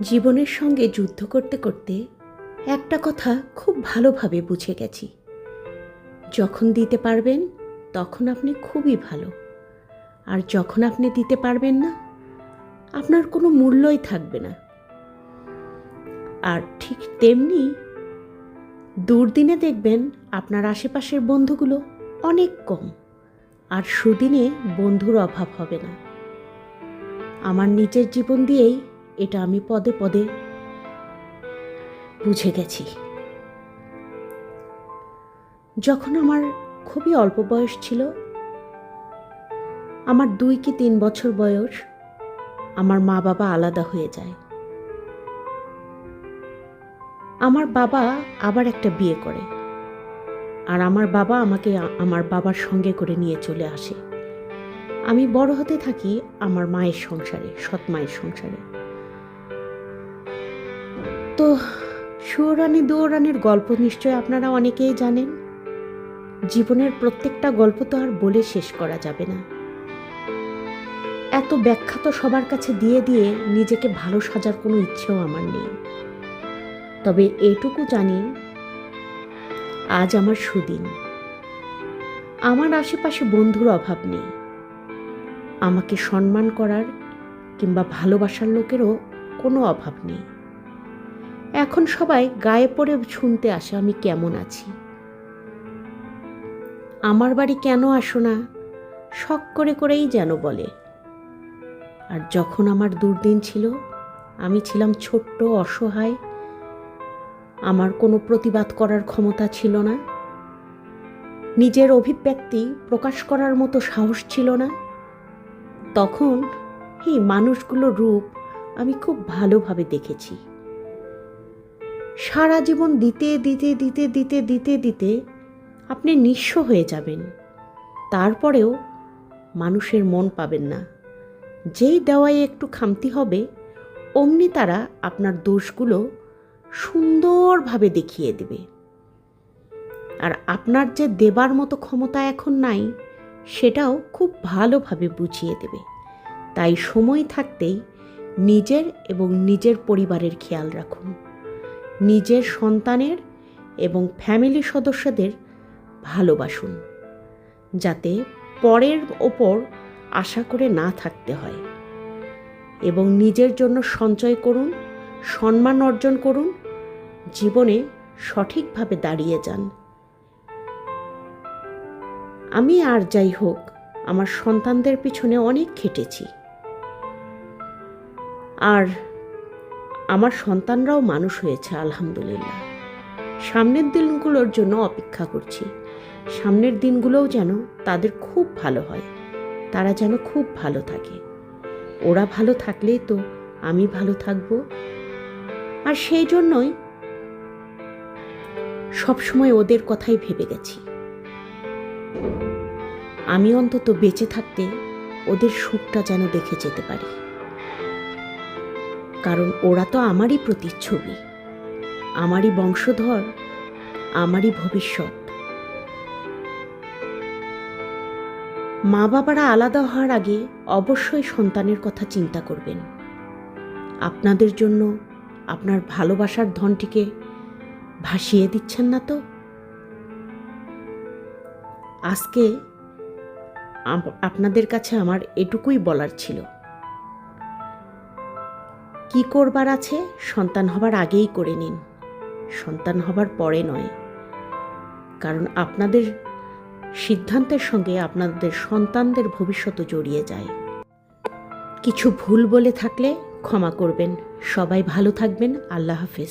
জীবনের সঙ্গে যুদ্ধ করতে করতে একটা কথা খুব ভালোভাবে বুঝে গেছি। যখন দিতে পারবেন, তখন আপনি খুবই ভালো। আর যখন আপনি দিতে পারবেন না, আপনার কোনো মূল্যই থাকবে না। আর ঠিক তেমনি দুর্দিনে দেখবেন আপনার আশেপাশের বন্ধুগুলো অনেক কম, আর সুদিনে বন্ধুর অভাব হবে না। আমার নিজের জীবন দিয়েই এটা আমি পদে পদে বুঝে গেছি। যখন আমার খুবই অল্প বয়স ছিল, আমার দুই কি তিন বছর বয়স, আমার মা বাবা আলাদা হয়ে যায়। আমার বাবা আবার একটা বিয়ে করে, আর আমার বাবা আমাকে আমার বাবার সঙ্গে করে নিয়ে চলে আসে। আমি বড় হতে থাকি আমার মায়ের সংসারে, সৎ মায়ের সংসারে। তো সুরানি দুরানির গল্প নিশ্চয় আপনারা অনেকেই জানেন। জীবনের প্রত্যেকটা গল্প তো আর বলে শেষ করা যাবে না। এত ব্যাখ্যা তো সবার কাছে দিয়ে দিয়ে নিজেকে ভালো সাজার কোনো ইচ্ছেও আমার নেই। তবে এটুকু জানি, আজ আমার সুদিন। আমার আশেপাশে বন্ধুর অভাব নেই। আমাকে সম্মান করার কিংবা ভালোবাসার লোকেরও কোনো অভাব নেই। এখন সবাই গায়ে পড়ে শুনতে আসে আমি কেমন আছি। আমার বাড়ি কেন আসো না? শখ করে করেই যেন বলে। আর যখন আমার দুর্দিন ছিল, আমি ছিলাম ছোট্ট, অসহায়। আমার কোনো প্রতিবাদ করার ক্ষমতা ছিল না। নিজের অভিব্যক্তি প্রকাশ করার মতো সাহস ছিল না। তখন এই মানুষগুলোর রূপ আমি খুব ভালোভাবে দেখেছি। সারা জীবন দিতে দিতে দিতে দিতে দিতে দিতে আপনি নিঃস্ব হয়ে যাবেন। তারপরেও মানুষের মন পাবেন না। যেই দেওয়ায় একটু খামতি হবে, অমনি তারা আপনার দোষগুলো সুন্দরভাবে দেখিয়ে দেবে। আর আপনার যে দেবার মতো ক্ষমতা এখন নাই, সেটাও খুব ভালোভাবে বুঝিয়ে দেবে। তাই সময় থাকতেই নিজের এবং নিজের পরিবারের খেয়াল রাখুন। নিজের সন্তানের এবং ফ্যামিলি সদস্যদের ভালোবাসুন, যাতে পরের ওপর আশা করে না থাকতে হয় এবং নিজের জন্য সঞ্চয় করুন, সম্মান অর্জন করুন, জীবনে সঠিকভাবে দাঁড়িয়ে যান। আমি আর যাই হোক, আমার সন্তানদের পিছনে অনেক খেটেছি। আর আমার সন্তানরাও মানুষ হয়েছে, আলহামদুলিল্লাহ। সামনের দিনগুলোর জন্য অপেক্ষা করছি। সামনের দিনগুলোও যেন তাদের খুব ভালো হয়। তারা যেন খুব ভালো থাকে। ওরা ভালো থাকলেই তো আমি ভালো থাকব। আর সেই জন্যই সবসময় ওদের কথাই ভেবে গেছি। আমি অন্তত বেঁচে থাকতে ওদের সুখটা যেন দেখে যেতে পারি। কারণ ওরা তো আমারই প্রতিচ্ছবি। আমারই বংশধর, আমারই ভবিষ্যৎ। মা বাবারা আলাদা হওয়ার আগে অবশ্যই সন্তানের কথা চিন্তা করবেন। আপনাদের জন্য আপনার ভালোবাসার ধনটিকে ভাসিয়ে দিচ্ছেন না তো? আজকে আপ- আপনাদের কাছে আমার এটুকুই বলার ছিল। কি করবার আছে সন্তান হবার আগেই করে নিন। সন্তান হবার পরে নয়। কারণ আপনাদের সিদ্ধান্তের সঙ্গে আপনাদের সন্তানদের ভবিষ্যৎ জড়িয়ে যায়। কিছু ভুল বলে থাকলে ক্ষমা করবেন। সবাই ভালো থাকবেন। আল্লাহ হাফেজ।